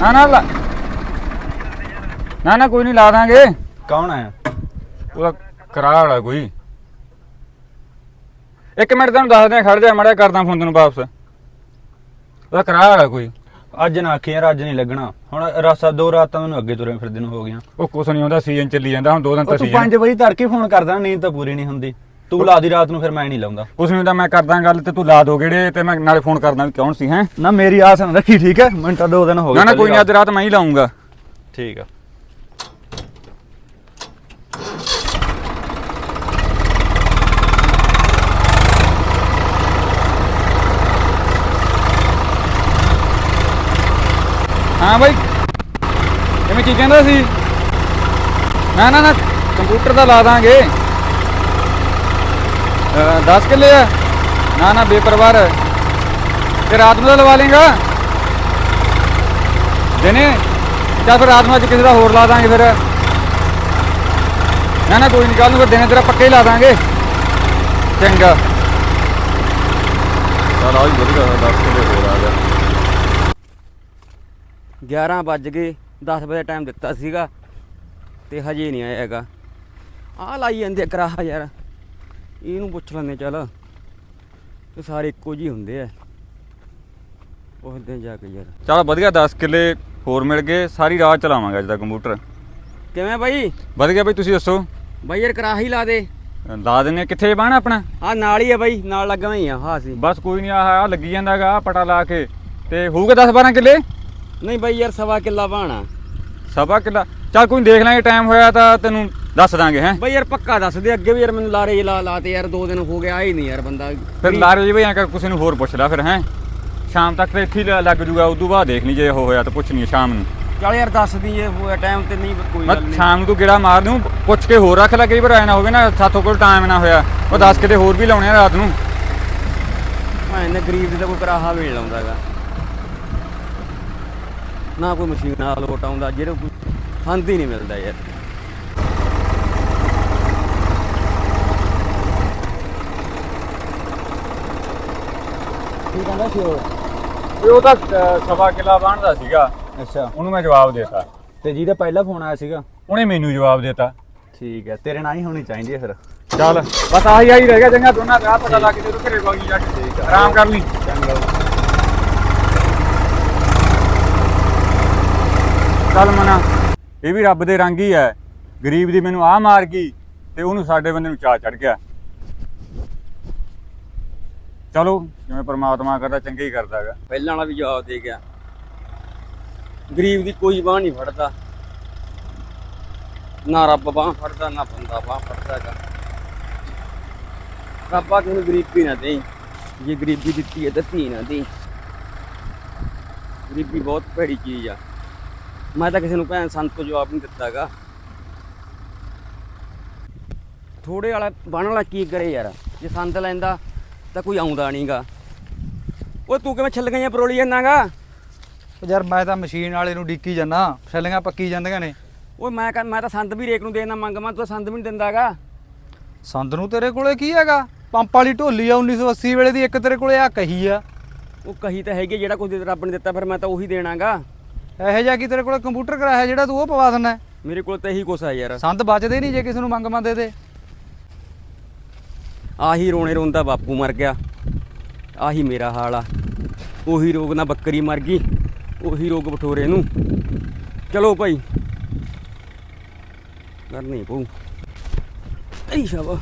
ਨਾ ਨਾ ਲਾ- ਨਾ ਨਾ ਕੋਈ ਨਹੀਂ ਲਾ ਦਾਂਗੇ। ਕੌਣ ਆਇਆ? ਉਹਦਾ ਕਰਾ ਵਾਲਾ ਕੋਈ। ਇੱਕ ਮਿੰਟ ਤੈਨੂੰ ਦੱਸਦੇ ਆ ਖੜ ਜਾ ਮੜਿਆ ਕਰਦਾ ਫੋਨ ਤੈਨੂੰ ਵਾਪਸ। ਉਹਦਾ ਕਰਾ ਵਾਲਾ ਕੋਈ। ਅੱਜ ਨਾ ਆਖੀ ਯਾਰ ਅੱਜ ਨਹੀਂ ਲੱਗਣਾ। ਹੁਣ ਰਾਸਾ ਦੋ ਰਾਤਾਂ ਮੈਨੂੰ ਅੱਗੇ ਤੁਰੇ ਫਿਰਦੇ ਨੂੰ ਹੋ ਗਈਆਂ। ਉਹ ਕੁਛ ਨਹੀਂ ਹੁੰਦਾ ਸੀਜ਼ਨ ਚੱਲੀ ਜਾਂਦਾ ਹੁਣ ਦੋ ਦਿਨ ਉਹ ਤਾਂ ਤੂੰ ਸੀਜ਼ਨ 5 ਵਜੇ ਤੜਕੇ ਫੋਨ ਕਰਦਾ ਨੀਂਦ ਤਾਂ ਪੂਰੀ ਨਹੀਂ ਹੁੰਦੀ। ਤੂੰ ਲਾ ਦੀ ਰਾਤ ਨੂੰ ਫਿਰ ਮੈਂ ਨਹੀਂ ਲਾਉਂਦਾ। ਕੁਛ ਨਹੀਂ ਹੁੰਦਾ ਮੈਂ ਕਰਦਾ ਗੱਲ ਤੇ ਤੂੰ ਲਾ ਦੋ ਗੇੜੇ ਤੇ ਮੈਂ ਨਾਲੇ ਫੋਨ ਕਰਦਾ ਵੀ ਕੌਣ ਸੀ ਹੈ? ਨਾ ਮੇਰੀ ਆਸ ਨਾ ਰੱਖੀ ਠੀਕ ਹੈ? ਮੈਨੂੰ ਤਾਂ ਦੋ ਦਿਨ ਹੋ ਗਏ ਨਾ ਨਾ ਕੋਈ ਅੱਜ ਰਾਤ ਮੈਂ ਹੀ ਲਾਉਂਗਾ। ਠੀਕ ਆ। ਹਾਂ ਬਾਈ। ਕਿਵੇਂ ਕੀ ਕਹਿੰਦਾ ਸੀ? ਨਾ ਨਾ ਨਾ ਕੰਪਿਊਟਰ ਦਾ ਲਾ ਦਾਂਗੇ। 10 ਕਿੱਲੇ ਆ? ਨਾ ਨਾ ਬੇਪਰਵਾਹ। ਤੇ ਰਾਤ ਨੂੰ ਤਾਂ ਲਵਾ ਲੇਗਾ ਦਿਨੇ? ਚੱਲ ਫਿਰ ਰਾਤ ਨੂੰ ਅੱਜ ਕਿਸੇ ਦਾ ਹੋਰ ਲਾ ਦਾਂਗੇ ਫਿਰ। ਨਾ ਨਾ ਕੋਈ ਨਹੀਂ ਕੱਲ ਨੂੰ ਫਿਰ ਦਿਨੇ ਤੇਰਾ ਪੱਕੇ ਹੀ ਲਾ ਦਾਂਗੇ। ਚੰਗਾ। ਚਲ ਆਈ ਵਧੀਆ 10 ਕਿੱਲੇ ਹੋਰ ਆ ਗਿਆ। 11 ਵੱਜ ਗਏ 10 ਵਜੇ ਟਾਈਮ ਦਿੱਤਾ ਸੀਗਾ ਤੇ ਹਜੇ ਨਹੀਂ ਆਇਆ ਹੈਗਾ। ਆਹ ਲਾਈ ਜਾਂਦੇ ਆ ਕਰਾਹਾ ਯਾਰ। ਇਹਨੂੰ ਪੁੱਛ ਲੈਂਦੇ ਚੱਲ। ਤੇ ਸਾਰੇ ਇੱਕੋ ਜਿਹੇ ਹੁੰਦੇ ਆ। ਪੁੱਛਦੇ ਜਾ ਕੇ ਯਾਰ। ਚਲ ਵਧੀਆ 10 ਕਿੱਲੇ ਹੋਰ ਮਿਲ ਗਏ। ਸਾਰੀ ਰਾਤ ਚਲਾਵਾਂਗੇ ਅੱਜ ਦਾ ਕੰਪਿਊਟਰ। ਕਿਵੇਂ ਬਾਈ? ਵਧੀਆ ਬਈ ਤੁਸੀਂ ਦੱਸੋ? ਬਾਈ ਯਾਰ ਕਰਾਹਾ ਹੀ ਲਾ ਦੇ। ਲਾ ਦਿੰਨੇ ਕਿੱਥੇ ਬਾਣਾ ਆਪਣਾ? ਆ ਨਾਲ ਹੀ ਆ ਬਾਈ ਨਾਲ ਲੱਗਾ ਹੀ ਆ ਹਾਂ ਸੀ। ਬਸ ਕੋਈ ਨਹੀਂ ਆਹ ਲੱਗੀ ਜਾਂਦਾਗਾ ਪਟਾ ਲਾ ਕੇ। ਤੇ ਹੋਊਗਾ 10 12 ਕਿੱਲੇ? ਨਹੀਂ ਬਾਈ ਯਾਰ ਸਵਾ ਕਿੱਲਾ ਬਾਣਾ ਸਵਾ ਕਿੱਲਾ? ਚੱਲ ਕੋਈ ਦੇਖ ਲਾਂਗੇ ਟਾਈਮ ਹੋਇਆ ਤਾਂ ਤੈਨੂੰ ਦੱਸ ਦਾਂਗੇ ਹੈ? ਬਾਈ ਯਾਰ ਪੱਕਾ ਦੱਸ ਦੇ ਅੱਗੇ ਵੀ ਯਾਰ ਮੈਨੂੰ ਲਾਰੇ ਲਾ ਲਾਤੇ ਯਾਰ ਦੋ ਦਿਨ ਹੋ ਗਿਆ ਹੀ ਨਹੀਂ ਯਾਰ ਬੰਦਾ। ਫਿਰ ਲਾਰੇ ਜੀ ਬਈ ਐਂ ਕਰ ਕਿਸੇ ਨੂੰ ਹੋਰ ਪੁੱਛ ਲੈ ਫਿਰ ਹੈ? ਸ਼ਾਮ ਤੱਕ ਤੇ ਇੱਥੇ ਹੀ ਲੱਗ ਜੂਗਾ ਉਦੋਂ ਬਾਅਦ ਦੇਖ ਲਈ ਜੇ ਉਹ ਹੋਇਆ ਤਾਂ ਪੁੱਛ ਨਹੀਂ ਸ਼ਾਮ ਨੂੰ। ਚੱਲ ਯਾਰ ਦੱਸ ਦੀ ਹੋਇਆ ਟਾਈਮ ਤੇ ਨਹੀਂ ਕੋਈ ਗੱਲ ਨਹੀਂ। ਸ਼ਾਮ ਨੂੰ ਤੂੰ ਗੇੜਾ ਮਾਰ ਦੂੰ ਪੁੱਛ ਕੇ ਹੋਰ ਰੱਖ ਲੈ ਕਈ ਵਾਰ ਐ ਨਾ ਹੋਵੇ ਨਾ ਸਾਥੋਂ ਕੋਲ ਟਾਈਮ ਨਾ ਹੋਇਆ। ਉਹ 10 ਕਿਤੇ ਹੋਰ ਵੀ ਲਾਉਣੇ ਆ ਰਾਤ ਨੂੰ। ਮੈਂ ਇਹਨੇ ਗਰੀਬ ਦੀ ਤਾਂ ਕੋਈ ਕਰਾਹਾ ਵੀ ਨਹੀਂ ਲਾਉਂਦਾਗਾ। ਨਾ ਕੋਈ ਮਸ਼ੀਨ ਨਾਲ ਲੋਟ ਆਉਂਦਾ ਜਿਹੜੇ ਕੋਈ ਫੰਦ ਹੀ ਨਹੀਂ ਮਿਲਦਾ ਯਾਰ। ਕੀ ਕਹਿੰਦਾ ਸੀ ਉਹ? ਉਹ ਤਾਂ ਸਵਾ ਕਿੱਲਾ ਬਣਦਾ ਸੀਗਾ। ਅੱਛਾ। ਉਹਨੂੰ ਮੈਂ ਜਵਾਬ ਦੇਤਾ। ਤੇ ਜਿਹਦਾ ਪਹਿਲਾ ਫੋਨ ਆਇਆ ਸੀਗਾ? ਉਹਨੇ ਮੈਨੂੰ ਜਵਾਬ ਦੇਤਾ। ਠੀਕ ਹੈ ਤੇਰੇ ਨਾਲ ਹੀ ਹੋਣੀ ਚਾਹੀਦੀ ਹੈ ਫਿਰ। ਚੱਲ ਬਸ ਆਹੀ ਆਹੀ ਰਹਿ ਗਿਆ ਚੰਗਾ ਦੋਨਾਂ ਦਾ ਪਤਾ ਲੱਗ ਜੇ ਤੂੰ ਘਰੇ ਵਗੀ ਜਾ ਕੇ। ਆਰਾਮ ਕਰ ਲਈ। ਚੰਗਾ। ਚੱਲ ਮਨਾ। ਇਹ ਵੀ ਰੱਬ ਦੇ ਰੰਗ ਹੀ ਹੈ। ਗਰੀਬ ਦੀ ਮੈਨੂੰ ਆ ਮਾਰ ਗਈ ਤੇ ਉਹਨੂੰ ਸਾਡੇ ਬੰਦੇ ਨੂੰ ਚਾਹ ਚੜ ਗਿਆ। ਚਲੋ, ਜਿਵੇਂ ਪ੍ਰਮਾਤਮਾ ਕਰਦਾ, ਚੰਗਾ ਹੀ ਕਰਦਾ ਹੈਗਾ। ਪਹਿਲਾਂ ਵਾਲਾ ਵੀ ਜਵਾਬ ਦੇ ਗਿਆ। ਗਰੀਬ ਦੀ ਕੋਈ ਬਾਹ ਨਹੀਂ ਫੜਦਾ। ਨਾ ਰੱਬ ਬਾਹ ਫੜਦਾ, ਨਾ ਬੰਦਾ ਬਾਹ ਫੜਦਾ ਹੈਗਾ। ਰੱਬਾ ਕਿਸੇ ਨੂੰ ਗਰੀਬੀ ਨਾ ਦੇਈ। ਜੇ ਗਰੀਬੀ ਦਿੱਤੀ ਹੈ ਤਾਂ ਧੀ ਨਾ ਦੇਈ। ਗਰੀਬੀ ਬਹੁਤ ਭੈੜੀ ਚੀਜ਼ ਆ। ਮੈਂ ਤਾਂ ਕਿਸੇ ਨੂੰ ਭੈਣ ਸੰਤ ਤੋਂ ਜਵਾਬ ਨਹੀਂ ਦਿੱਤਾਗਾ ਥੋੜੇ ਵਾਲਾ ਬਣ ਵਾਲਾ ਕੀ ਕਰੇ ਯਾਰ? ਜੇ ਸੰਦ ਲੈਂਦਾ ਤਾਂ ਕੋਈ ਆਉਂਦਾ ਨਹੀਂਗਾ। ਓਏ ਤੂੰ ਕਿਵੇਂ ਛੱਲ ਗਈਆਂ ਪਰੋਲੀ ਜਾਂਦਾਗਾ ਯਾਰ ਮੈਂ ਤਾਂ ਮਸ਼ੀਨ ਵਾਲੇ ਨੂੰ ਡੀਕੀ ਜਾਂਦਾ ਛੱਲੀਆਂ ਪੱਕੀ ਜਾਂਦੀਆਂ ਨੇ। ਓਏ ਮੈਂ ਕਹ ਮੈਂ ਤਾਂ ਸੰਦ ਵੀ ਰੇਕ ਨੂੰ ਦੇਣਾ ਮੰਗਾਂ ਤੂੰ ਤਾਂ ਸੰਦ ਵੀ ਨਹੀਂ ਦਿੰਦਾਗਾ। ਸੰਦ ਨੂੰ ਤੇਰੇ ਕੋਲੇ ਕੀ ਹੈਗਾ? ਪੰਪ ਵਾਲੀ ਢੋਲੀ ਆ 1980 ਵੇਲੇ ਦੀ ਇੱਕ ਤੇਰੇ ਕੋਲੇ ਆ ਕਹੀ ਆ। ਉਹ ਕਹੀ ਤਾਂ ਹੈਗੀ ਜਿਹੜਾ ਕੁਝ ਰੱਬ ਨੇ ਦਿੱਤਾ ਫਿਰ ਮੈਂ ਤਾਂ ਉਹੀ ਦੇਣਾਗਾ। ਇਹੋ ਜਿਹਾ ਕੀ ਤੇਰੇ ਕੋਲੇ ਕੰਪਿਊਟਰ ਕਰਾਇਆ ਜਿਹੜਾ ਤੂੰ ਉਹ ਪਵਾ ਦਿੰਦਾ? ਮੇਰੇ ਕੋਲ ਤਾਂ ਇਹੀ ਕੁਛ ਆ ਯਾਰ। ਸੰਦ ਬਚਦੇ ਨਹੀਂ ਜੇ ਕਿਸੇ ਨੂੰ ਮੰਗ ਮੰਦੇ ਦੇ। ਆਹੀ ਰੋਣੇ ਰੋਂਦਾ ਬਾਪੂ ਮਰ ਗਿਆ। ਆਹੀ ਮੇਰਾ ਹਾਲ ਆ। ਉਹੀ ਰੋਗ ਨਾਲ ਬੱਕਰੀ ਮਰ ਗਈ। ਉਹੀ ਰੋਗ ਬਠੋਰੇ ਨੂੰ। ਚਲੋ ਭਾਈ। ਕਰਨੀ ਪਊ। ਐ ਸ਼ਾਬਾ